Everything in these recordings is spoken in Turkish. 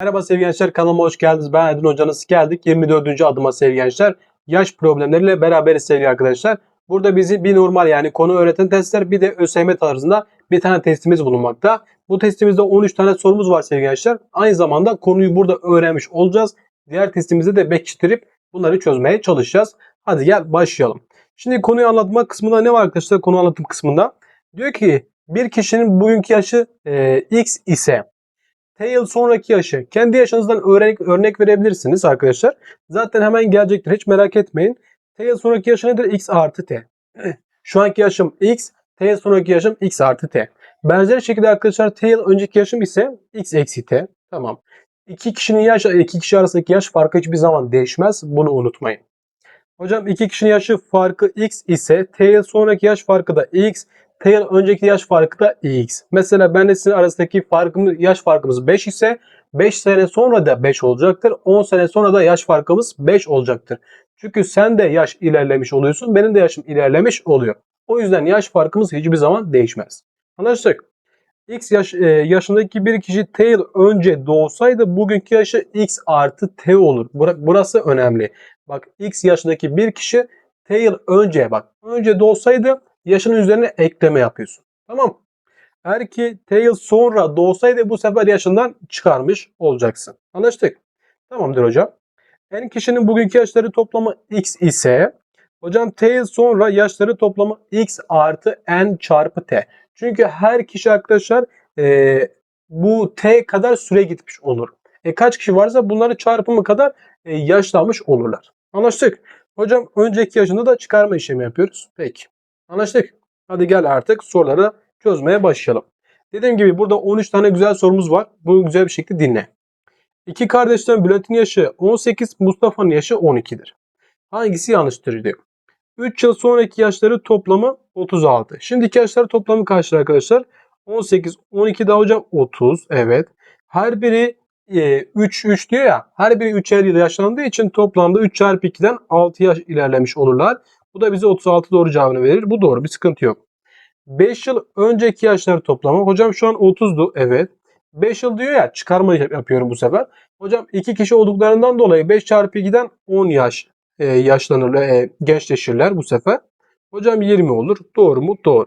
Merhaba sevgili gençler kanalıma hoş geldiniz. Ben Aydın Hocanız geldik. 24. adıma sevgili gençler. Yaş problemleriyle beraberiz sevgili arkadaşlar. Burada bizi bir normal yani konu öğreten testler bir de ÖSYM tarzında bir tane testimiz bulunmakta. Bu testimizde 13 tane sorumuz var sevgili gençler. Aynı zamanda konuyu burada öğrenmiş olacağız. Diğer testimizde de bekçitirip bunları çözmeye çalışacağız. Hadi gel başlayalım. Şimdi konuyu anlatma kısmında ne var arkadaşlar konu anlatım kısmında? Diyor ki bir kişinin bugünkü yaşı e, x ise T yıl sonraki yaşı kendi yaşınızdan örnek, örnek verebilirsiniz arkadaşlar. Zaten hemen gelecektir hiç merak etmeyin. T yıl sonraki yaşı nedir? X artı T. Şu anki yaşım X, T yıl sonraki yaşım X artı T. Benzer şekilde arkadaşlar T yıl önceki yaşım ise X eksi T. Tamam. İki kişinin yaş, iki kişi arasındaki yaş farkı hiçbir zaman değişmez. Bunu unutmayın. Hocam iki kişinin yaşı farkı X ise T yıl sonraki yaş farkı da X. T yıl önceki yaş farkı da X. Mesela ben de sizin arasındaki farkımız, yaş farkımız 5 ise 5 sene sonra da 5 olacaktır. 10 sene sonra da yaş farkımız 5 olacaktır. Çünkü sen de yaş ilerlemiş oluyorsun. Benim de yaşım ilerlemiş oluyor. O yüzden yaş farkımız hiçbir zaman değişmez. Anlaştık. X yaş, e, yaşındaki bir kişi T önce doğsaydı bugünkü yaşı X artı T olur. Bura- Burası önemli. Bak X yaşındaki bir kişi T yıl önce bak önce doğsaydı yaşının üzerine ekleme yapıyorsun. Tamam. Eğer ki T yıl sonra doğsaydı bu sefer yaşından çıkarmış olacaksın. Anlaştık. Tamamdır hocam. En kişinin bugünkü yaşları toplamı x ise hocam T yıl sonra yaşları toplamı x artı n çarpı t. Çünkü her kişi arkadaşlar e, bu t kadar süre gitmiş olur. E, kaç kişi varsa bunları çarpımı kadar e, yaşlanmış olurlar. Anlaştık. Hocam önceki yaşında da çıkarma işlemi yapıyoruz. Peki. Anlaştık. Hadi gel artık soruları çözmeye başlayalım. Dediğim gibi burada 13 tane güzel sorumuz var. Bunu güzel bir şekilde dinle. İki kardeşten Bülent'in yaşı 18, Mustafa'nın yaşı 12'dir. Hangisi yanlıştır diyor. 3 yıl sonraki yaşları toplamı 36. Şimdiki yaşları toplamı kaçtır arkadaşlar? 18, 12 daha hocam 30. Evet. Her biri e, 3, 3 diyor ya. Her biri 3'er yıl yaşlandığı için toplamda 3 çarpı 2'den 6 yaş ilerlemiş olurlar. Bu da bize 36 doğru cevabını verir. Bu doğru bir sıkıntı yok. 5 yıl önceki yaşları toplamı. Hocam şu an 30'du. Evet. 5 yıl diyor ya çıkarma yapıyorum bu sefer. Hocam 2 kişi olduklarından dolayı 5 çarpı 2'den 10 yaş e, yaşlanırlar, e, gençleşirler bu sefer. Hocam 20 olur. Doğru mu? Doğru.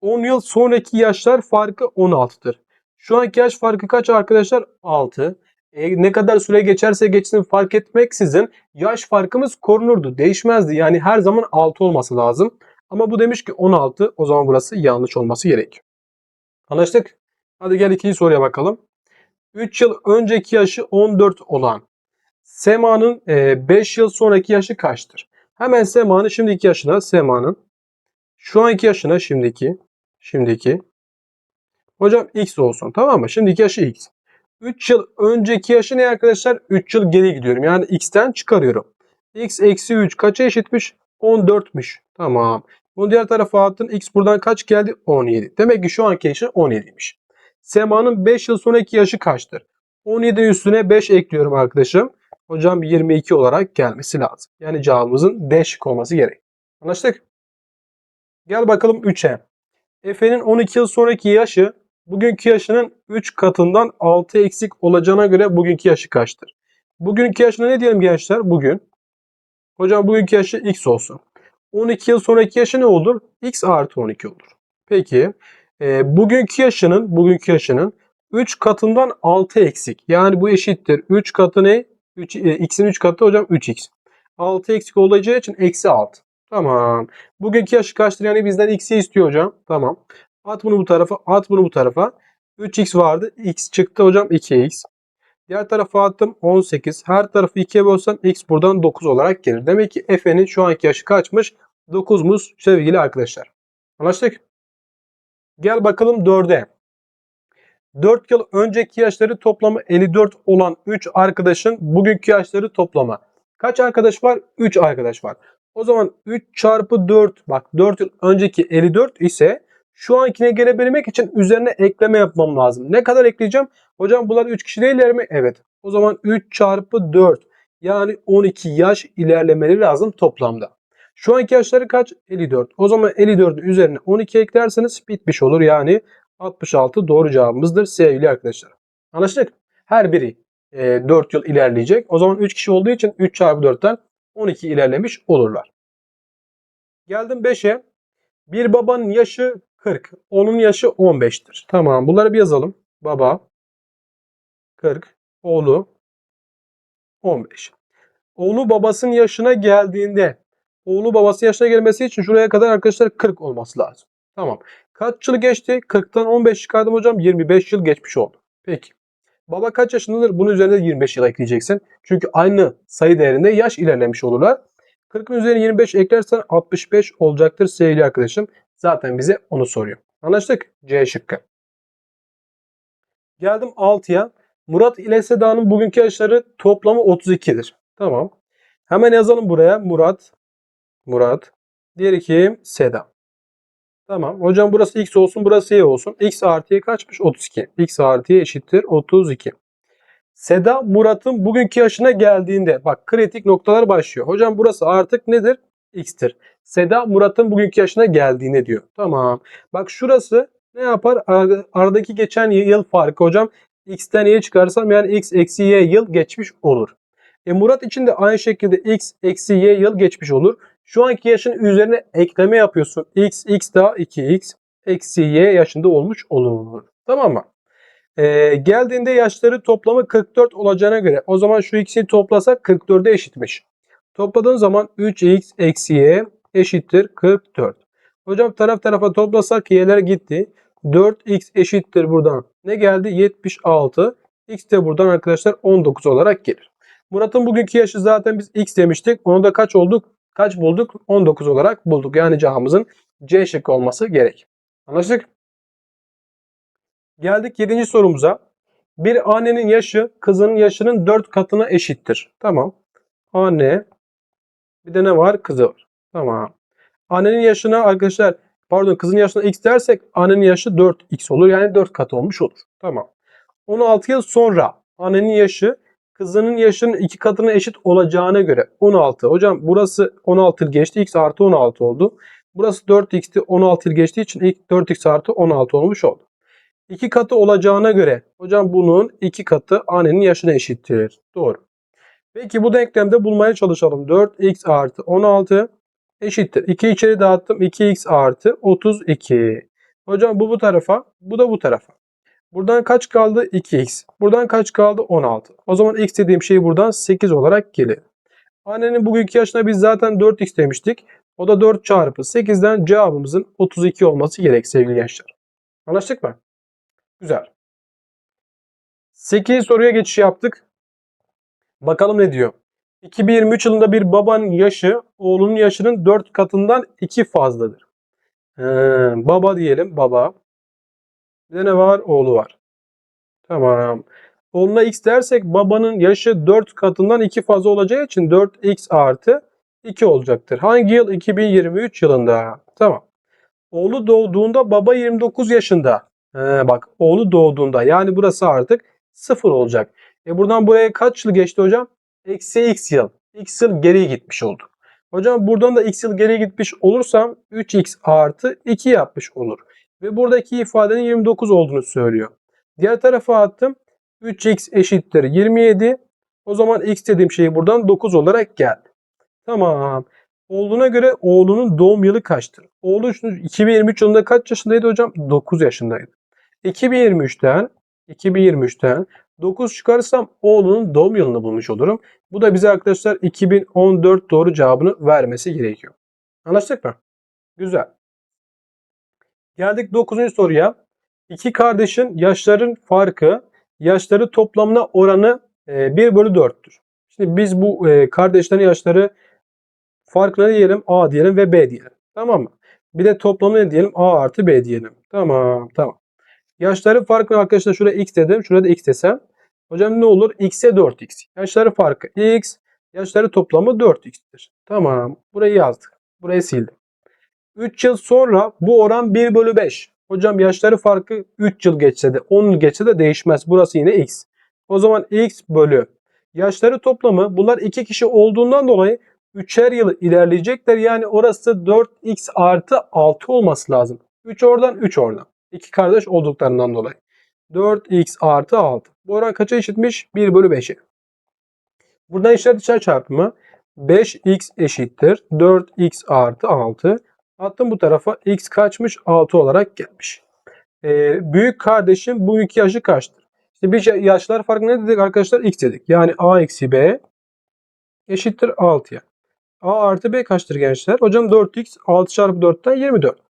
10 yıl sonraki yaşlar farkı 16'tır. Şu anki yaş farkı kaç arkadaşlar? 6. E, ne kadar süre geçerse geçsin fark etmeksizin yaş farkımız korunurdu. Değişmezdi. Yani her zaman 6 olması lazım. Ama bu demiş ki 16. O zaman burası yanlış olması gerekiyor. Anlaştık? Hadi gel ikinci soruya bakalım. 3 yıl önceki yaşı 14 olan Sema'nın 5 yıl sonraki yaşı kaçtır? Hemen Sema'nın şimdiki yaşına Sema'nın şu anki yaşına şimdiki şimdiki hocam x olsun tamam mı? Şimdiki yaşı x. 3 yıl önceki yaşı ne arkadaşlar? 3 yıl geri gidiyorum. Yani x'ten çıkarıyorum. x eksi 3 kaça eşitmiş? 14'müş. Tamam. Bunu diğer tarafa attın. X buradan kaç geldi? 17. Demek ki şu anki yaşı 17'ymiş. Sema'nın 5 yıl sonraki yaşı kaçtır? 17 üstüne 5 ekliyorum arkadaşım. Hocam 22 olarak gelmesi lazım. Yani cevabımızın D şık olması gerek. Anlaştık? Gel bakalım 3'e. Efe'nin 12 yıl sonraki yaşı bugünkü yaşının 3 katından 6 eksik olacağına göre bugünkü yaşı kaçtır? Bugünkü yaşına ne diyelim gençler? Bugün. Hocam bugünkü yaşı x olsun. 12 yıl sonraki yaşı ne olur? x artı 12 olur. Peki e, bugünkü yaşının bugünkü yaşının 3 katından 6 eksik. Yani bu eşittir. 3 katı ne? 3, e, x'in 3 katı hocam 3x. 6 eksik olacağı için eksi 6. Tamam. Bugünkü yaşı kaçtır? Yani bizden x'i istiyor hocam. Tamam. At bunu bu tarafa. At bunu bu tarafa. 3x vardı. x çıktı hocam 2x. Diğer tarafa attım 18. Her tarafı 2'ye bölsem x buradan 9 olarak gelir. Demek ki Efe'nin şu anki yaşı kaçmış? 9'muş sevgili arkadaşlar. Anlaştık? Gel bakalım 4'e. 4 yıl önceki yaşları toplamı 54 olan 3 arkadaşın bugünkü yaşları toplama. Kaç arkadaş var? 3 arkadaş var. O zaman 3 çarpı 4 bak 4 yıl önceki 54 ise şu ankine gelebilmek için üzerine ekleme yapmam lazım. Ne kadar ekleyeceğim? Hocam bunlar 3 kişi değiller mi? Evet. O zaman 3 çarpı 4 yani 12 yaş ilerlemeleri lazım toplamda. Şu anki yaşları kaç? 54. O zaman 54'ün üzerine 12 eklerseniz bitmiş olur. Yani 66 doğru cevabımızdır sevgili arkadaşlar. Anlaştık? Her biri e, 4 yıl ilerleyecek. O zaman 3 kişi olduğu için 3 çarpı 4'ten 12 ilerlemiş olurlar. Geldim 5'e. Bir babanın yaşı 40. Onun yaşı 15'tir. Tamam bunları bir yazalım. Baba 40. Oğlu 15. Oğlu babasının yaşına geldiğinde oğlu babası yaşına gelmesi için şuraya kadar arkadaşlar 40 olması lazım. Tamam. Kaç yıl geçti? 40'tan 15 çıkardım hocam. 25 yıl geçmiş oldu. Peki. Baba kaç yaşındadır? Bunun üzerine 25 yıl ekleyeceksin. Çünkü aynı sayı değerinde yaş ilerlemiş olurlar. 40'ın üzerine 25 eklersen 65 olacaktır sevgili arkadaşım. Zaten bize onu soruyor. Anlaştık? C şıkkı. Geldim 6'ya. Murat ile Seda'nın bugünkü yaşları toplamı 32'dir. Tamam. Hemen yazalım buraya. Murat. Murat. Diğeri kim? Seda. Tamam. Hocam burası x olsun burası y olsun. x artı y kaçmış? 32. x artı y eşittir 32. Seda Murat'ın bugünkü yaşına geldiğinde bak kritik noktalar başlıyor. Hocam burası artık nedir? x'tir. Seda Murat'ın bugünkü yaşına geldiğinde diyor. Tamam. Bak şurası ne yapar? Ar- Aradaki geçen yıl farkı hocam x'ten y'ye çıkarsam yani x eksi y yıl geçmiş olur. E Murat için de aynı şekilde x eksi y yıl geçmiş olur. Şu anki yaşın üzerine ekleme yapıyorsun. x, x daha 2x eksi y yaşında olmuş olur. Tamam mı? Ee, geldiğinde yaşları toplamı 44 olacağına göre o zaman şu ikisini toplasak 44'e eşitmiş. Topladığın zaman 3x eksi y eşittir 44. Hocam taraf tarafa toplasak y'ler gitti. 4x eşittir buradan. Ne geldi? 76. X de buradan arkadaşlar 19 olarak gelir. Murat'ın bugünkü yaşı zaten biz x demiştik. Onu da kaç olduk? Kaç bulduk? 19 olarak bulduk. Yani cevabımızın C şıkkı olması gerek. Anlaştık? Geldik 7. sorumuza. Bir annenin yaşı kızının yaşının 4 katına eşittir. Tamam. Anne bir de ne var? Kızı var. Tamam. Annenin yaşına arkadaşlar pardon kızın yaşına x dersek annenin yaşı 4x olur. Yani 4 katı olmuş olur. Tamam. 16 yıl sonra annenin yaşı kızının yaşının 2 katına eşit olacağına göre 16. Hocam burası 16 yıl geçti. x artı 16 oldu. Burası 4x'ti. 16 yıl geçtiği için ilk 4x artı 16 olmuş oldu. 2 katı olacağına göre hocam bunun 2 katı annenin yaşına eşittir. Doğru. Peki bu denklemde bulmaya çalışalım. 4x artı 16 eşittir. 2 içeri dağıttım. 2x artı 32. Hocam bu bu tarafa, bu da bu tarafa. Buradan kaç kaldı? 2x. Buradan kaç kaldı? 16. O zaman x dediğim şey buradan 8 olarak gelir. Annenin bugünkü yaşına biz zaten 4x demiştik. O da 4 çarpı 8'den cevabımızın 32 olması gerek sevgili gençler. Anlaştık mı? Güzel. 8 soruya geçiş yaptık. Bakalım ne diyor? 2023 yılında bir babanın yaşı oğlunun yaşının 4 katından 2 fazladır. Ee, baba diyelim baba. Bir de ne var? Oğlu var. Tamam. Oğluna x dersek babanın yaşı 4 katından 2 fazla olacağı için 4x artı 2 olacaktır. Hangi yıl? 2023 yılında. Tamam. Oğlu doğduğunda baba 29 yaşında. Ee, bak oğlu doğduğunda yani burası artık 0 olacak. E buradan buraya kaç yıl geçti hocam? Eksi x yıl. X yıl geriye gitmiş oldu. Hocam buradan da x yıl geriye gitmiş olursam 3x artı 2 yapmış olur. Ve buradaki ifadenin 29 olduğunu söylüyor. Diğer tarafa attım. 3x eşittir 27. O zaman x dediğim şey buradan 9 olarak geldi. Tamam. Olduğuna göre oğlunun doğum yılı kaçtır? Oğlu 2023 yılında kaç yaşındaydı hocam? 9 yaşındaydı. 2023'ten 2023'ten 9 çıkarsam oğlunun doğum yılını bulmuş olurum. Bu da bize arkadaşlar 2014 doğru cevabını vermesi gerekiyor. Anlaştık mı? Güzel. Geldik 9. soruya. İki kardeşin yaşların farkı, yaşları toplamına oranı 1 bölü 4'tür. Şimdi biz bu e, kardeşlerin yaşları farkları diyelim A diyelim ve B diyelim. Tamam mı? Bir de toplamı ne diyelim? A artı B diyelim. Tamam tamam. Yaşları farkı arkadaşlar şuraya x dedim. Şurada da x desem. Hocam ne olur? x'e 4x. Yaşları farkı x. Yaşları toplamı 4x'tir. Tamam. Burayı yazdık. Burayı sildim. 3 yıl sonra bu oran 1 bölü 5. Hocam yaşları farkı 3 yıl geçse de 10 yıl geçse de değişmez. Burası yine x. O zaman x bölü yaşları toplamı bunlar 2 kişi olduğundan dolayı 3'er yıl ilerleyecekler. Yani orası 4x artı 6 olması lazım. 3 oradan 3 oradan. İki kardeş olduklarından dolayı. 4x artı 6. Bu oran kaça eşitmiş? 1 bölü 5'e. Buradan işler dışarı çarpımı 5x eşittir 4x artı 6. Attım bu tarafa x kaçmış? 6 olarak gelmiş. Ee, büyük kardeşim bugünkü yaşı kaçtır? İşte bir yaşlar farkı ne dedik arkadaşlar? x dedik. Yani a eksi b eşittir 6'ya. a artı b kaçtır gençler? Hocam 4x 6 çarpı 4'ten 24.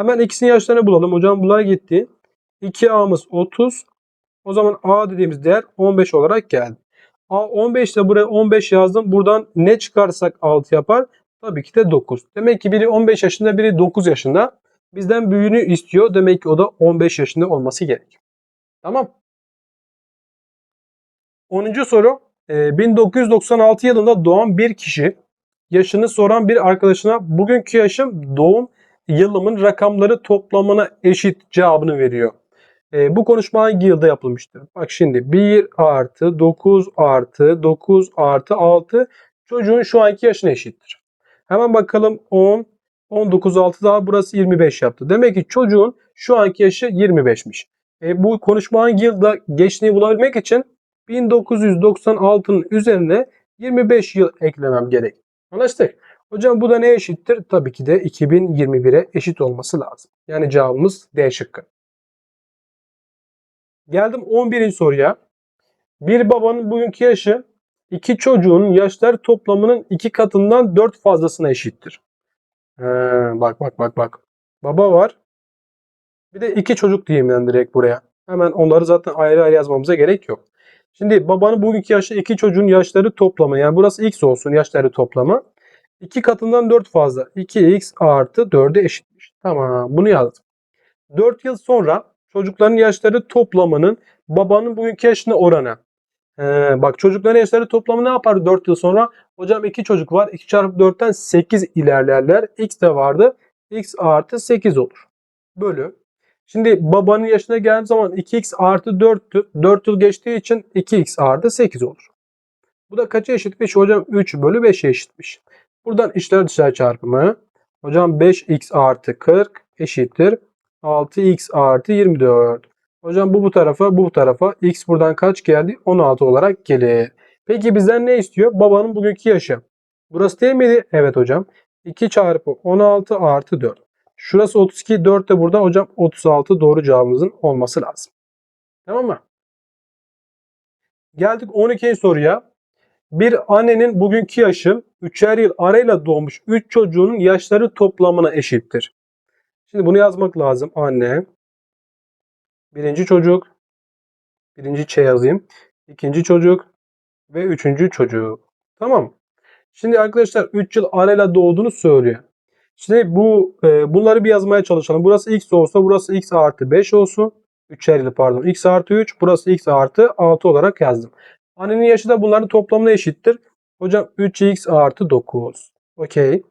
Hemen ikisinin yaşlarını bulalım. Hocam bunlar gitti. 2a'mız 30. O zaman a dediğimiz değer 15 olarak geldi. A 15 ile buraya 15 yazdım. Buradan ne çıkarsak 6 yapar? Tabii ki de 9. Demek ki biri 15 yaşında biri 9 yaşında. Bizden büyüğünü istiyor. Demek ki o da 15 yaşında olması gerekiyor. Tamam. 10. soru. Ee, 1996 yılında doğan bir kişi yaşını soran bir arkadaşına bugünkü yaşım doğum yılımın rakamları toplamına eşit cevabını veriyor. E, bu konuşma hangi yılda yapılmıştır? Bak şimdi 1 artı 9 artı 9 artı 6 çocuğun şu anki yaşına eşittir. Hemen bakalım 10, 19 6 daha burası 25 yaptı. Demek ki çocuğun şu anki yaşı 25'miş. E, bu konuşma hangi yılda geçtiğini bulabilmek için 1996'nın üzerine 25 yıl eklemem gerek. Anlaştık. Hocam bu da ne eşittir? Tabii ki de 2021'e eşit olması lazım. Yani cevabımız D şıkkı. Geldim 11. soruya. Bir babanın bugünkü yaşı iki çocuğun yaşları toplamının iki katından dört fazlasına eşittir. He, bak bak bak bak. Baba var. Bir de iki çocuk diyeyim ben direkt buraya. Hemen onları zaten ayrı ayrı yazmamıza gerek yok. Şimdi babanın bugünkü yaşı iki çocuğun yaşları toplamı. Yani burası x olsun yaşları toplamı. İki katından 4 fazla. 2x artı 4'e eşitmiş. Tamam bunu yazdım. 4 yıl sonra çocukların yaşları toplamının babanın bugünkü yaşına oranı. Ee, bak çocukların yaşları toplamı ne yapar 4 yıl sonra? Hocam 2 çocuk var. 2 çarpı 4'ten 8 ilerlerler. X de vardı. X artı 8 olur. Bölü. Şimdi babanın yaşına geldiğim zaman 2x artı 4'tü. 4 yıl geçtiği için 2x artı 8 olur. Bu da kaça eşitmiş? Hocam 3 bölü 5'e eşitmiş. Buradan içler dışarı çarpımı. Hocam 5x artı 40 eşittir. 6x artı 24. Hocam bu bu tarafa bu bu tarafa. X buradan kaç geldi? 16 olarak gelir. Peki bizden ne istiyor? Babanın bugünkü yaşı. Burası değil miydi? Evet hocam. 2 çarpı 16 artı 4. Şurası 32. 4 de burada. Hocam 36 doğru cevabımızın olması lazım. Tamam mı? Geldik 12. soruya. Bir annenin bugünkü yaşı 3'er yıl arayla doğmuş 3 çocuğunun yaşları toplamına eşittir. Şimdi bunu yazmak lazım. Anne, birinci çocuk, birinci Ç yazayım, ikinci çocuk ve üçüncü çocuk. Tamam. Şimdi arkadaşlar 3 yıl arayla doğduğunu söylüyor. Şimdi bu e, bunları bir yazmaya çalışalım. Burası x olsa burası x artı 5 olsun. 3'er yıl pardon. x artı 3 burası x artı 6 olarak yazdım. Annenin yaşı da bunların toplamına eşittir. Hocam 3x artı 9. Okey.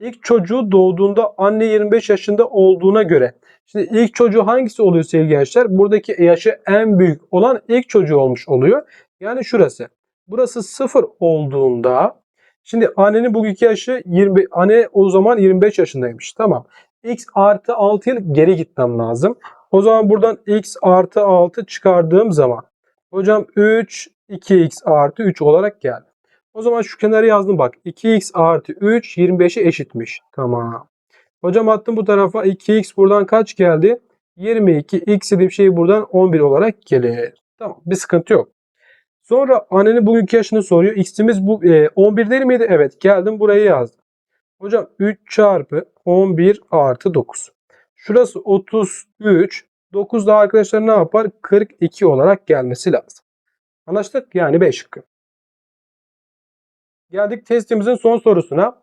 İlk çocuğu doğduğunda anne 25 yaşında olduğuna göre. Şimdi ilk çocuğu hangisi oluyor sevgili gençler? Buradaki yaşı en büyük olan ilk çocuğu olmuş oluyor. Yani şurası. Burası 0 olduğunda şimdi annenin bugünkü yaşı 20 anne o zaman 25 yaşındaymış. Tamam. X artı 6 yıl geri gitmem lazım. O zaman buradan X artı 6 çıkardığım zaman hocam 3 2x artı 3 olarak geldi. O zaman şu kenara yazdım bak. 2x artı 3 25'e eşitmiş. Tamam. Hocam attım bu tarafa 2x buradan kaç geldi? 22. X dediğim şey buradan 11 olarak gelir. Tamam bir sıkıntı yok. Sonra annenin bugünkü yaşını soruyor. X'imiz bu e, 11 değil miydi? Evet geldim buraya yazdım. Hocam 3 çarpı 11 artı 9. Şurası 33. 9 da arkadaşlar ne yapar? 42 olarak gelmesi lazım. Anlaştık? Yani 5 şıkkı. Geldik testimizin son sorusuna.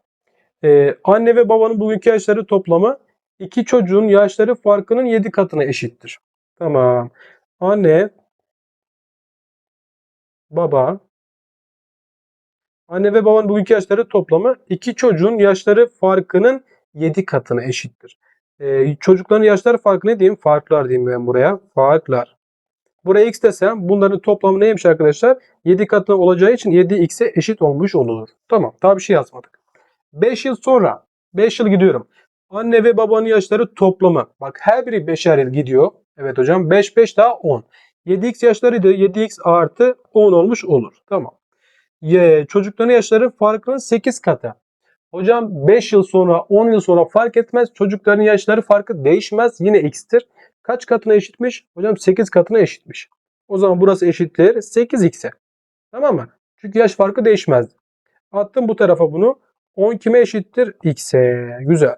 Ee, anne ve babanın bugünkü yaşları toplamı iki çocuğun yaşları farkının 7 katına eşittir. Tamam. Anne, baba, anne ve babanın bugünkü yaşları toplamı iki çocuğun yaşları farkının 7 katına eşittir. Ee, çocukların yaşları farkı ne diyeyim? Farklar diyeyim ben buraya. Farklar. Buraya x desem bunların toplamı neymiş arkadaşlar? 7 katı olacağı için 7x'e eşit olmuş olur. Tamam daha bir şey yazmadık. 5 yıl sonra 5 yıl gidiyorum. Anne ve babanın yaşları toplamı. Bak her biri 5'er yıl gidiyor. Evet hocam 5 5 daha 10. 7x yaşlarıydı. 7x artı 10 olmuş olur. Tamam. Y, çocukların yaşları farkının 8 katı. Hocam 5 yıl sonra 10 yıl sonra fark etmez. Çocukların yaşları farkı değişmez. Yine x'tir. Kaç katına eşitmiş? Hocam 8 katına eşitmiş. O zaman burası eşittir 8x'e. Tamam mı? Çünkü yaş farkı değişmez. Attım bu tarafa bunu. 10 kime eşittir? X'e. Güzel.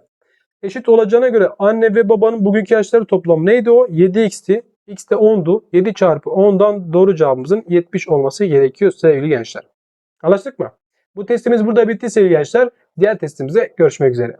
Eşit olacağına göre anne ve babanın bugünkü yaşları toplamı neydi o? 7x'ti. X de 10'du. 7 çarpı 10'dan doğru cevabımızın 70 olması gerekiyor sevgili gençler. Anlaştık mı? Bu testimiz burada bitti sevgili gençler. Diğer testimize görüşmek üzere.